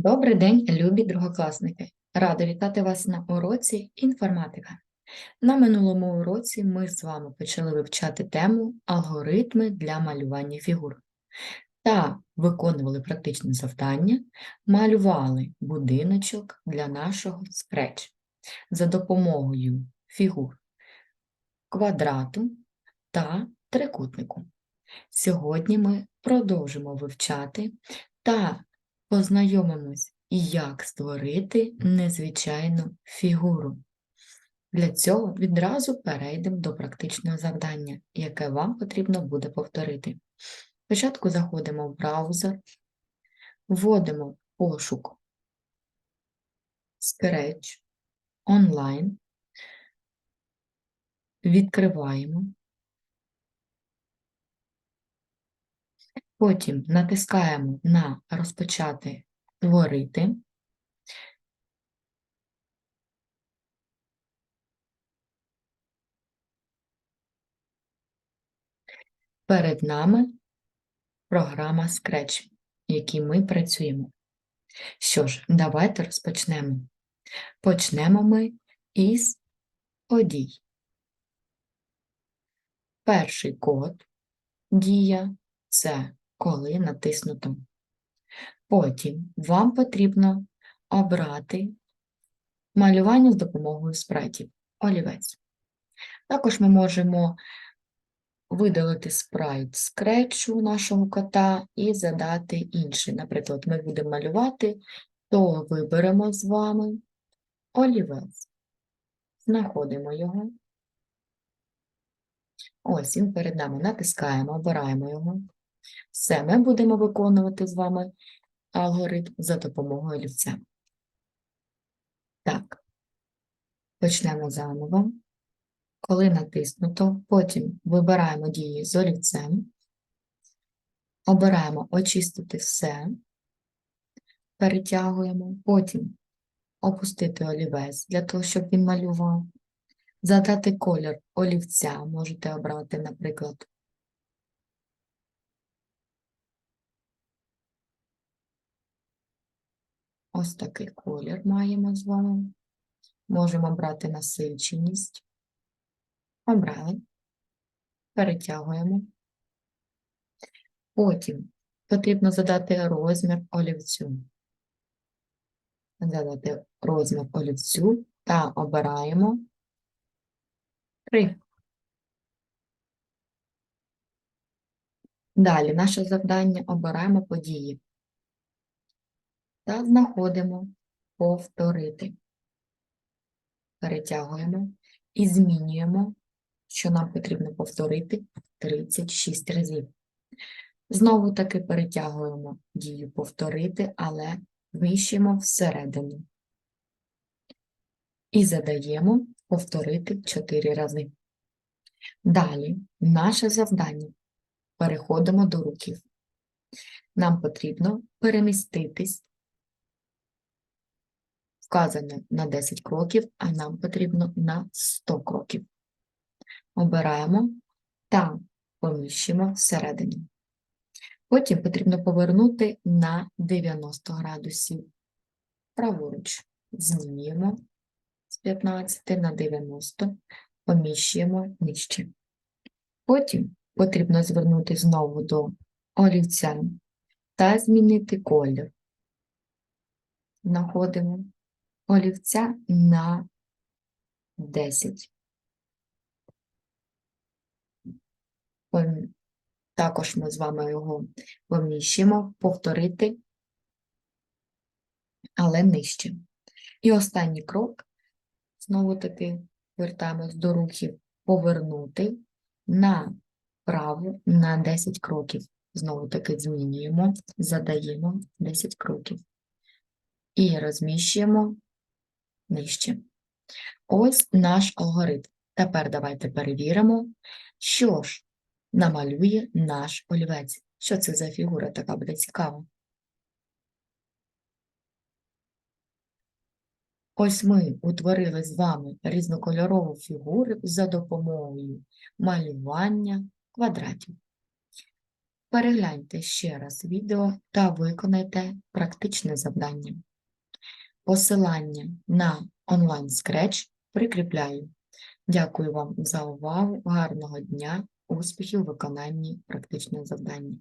Добрий день, любі другокласники! Рада вітати вас на уроці інформатика. На минулому уроці ми з вами почали вивчати тему алгоритми для малювання фігур та виконували практичне завдання, малювали будиночок для нашого Scratch за допомогою фігур квадрату та трикутнику. Сьогодні ми продовжимо вивчати та познайомимось, як створити незвичайну фігуру. Для цього відразу перейдемо до практичного завдання, яке вам потрібно буде повторити. Спочатку заходимо в браузер, вводимо пошук Scratch онлайн, відкриваємо. Потім натискаємо на Розпочати творити. Перед нами програма Scratch, в якій ми працюємо. Що ж, давайте розпочнемо. Почнемо ми із подій. Перший код дія це коли натиснуто. Потім вам потрібно обрати малювання з допомогою спрайтів, олівець. Також ми можемо видалити спрайт скретчу нашого кота і задати інший. Наприклад, ми будемо малювати, то виберемо з вами олівець. Знаходимо його. Ось він перед нами. Натискаємо, обираємо його. Все, ми будемо виконувати з вами алгоритм за допомогою олівця. Так, почнемо заново. Коли натиснуто, потім вибираємо дії з олівцем, обираємо очистити все, перетягуємо, потім опустити олівець для того, щоб він малював, задати колір олівця, можете обрати, наприклад, Ось такий колір маємо з вами. Можемо брати насиченість. Обрали. Перетягуємо. Потім потрібно задати розмір олівцю. Задати розмір олівцю та обираємо 3. Далі наше завдання обираємо події та знаходимо повторити. Перетягуємо і змінюємо, що нам потрібно повторити 36 разів. Знову таки перетягуємо дію повторити, але вміщуємо всередину. І задаємо повторити 4 рази. Далі наше завдання. Переходимо до рухів. Нам потрібно переміститись вказане на 10 кроків, а нам потрібно на 100 кроків. Обираємо та поміщимо всередині. Потім потрібно повернути на 90 градусів. Праворуч змінюємо з 15 на 90, поміщуємо нижче. Потім потрібно звернути знову до олівця та змінити колір. Знаходимо олівця на 10. Також ми з вами його поміщимо, повторити, але нижче. І останній крок, знову таки, вертаємось до рухів, повернути направо на 10 кроків. Знову таки змінюємо, задаємо 10 кроків. І розміщуємо нижче. Ось наш алгоритм. Тепер давайте перевіримо, що ж намалює наш олівець. Що це за фігура така буде цікава? Ось ми утворили з вами різнокольорову фігуру за допомогою малювання квадратів. Перегляньте ще раз відео та виконайте практичне завдання. Посилання на онлайн Scratch прикріпляю. Дякую вам за увагу, гарного дня, успіхів у виконанні практичного завдання.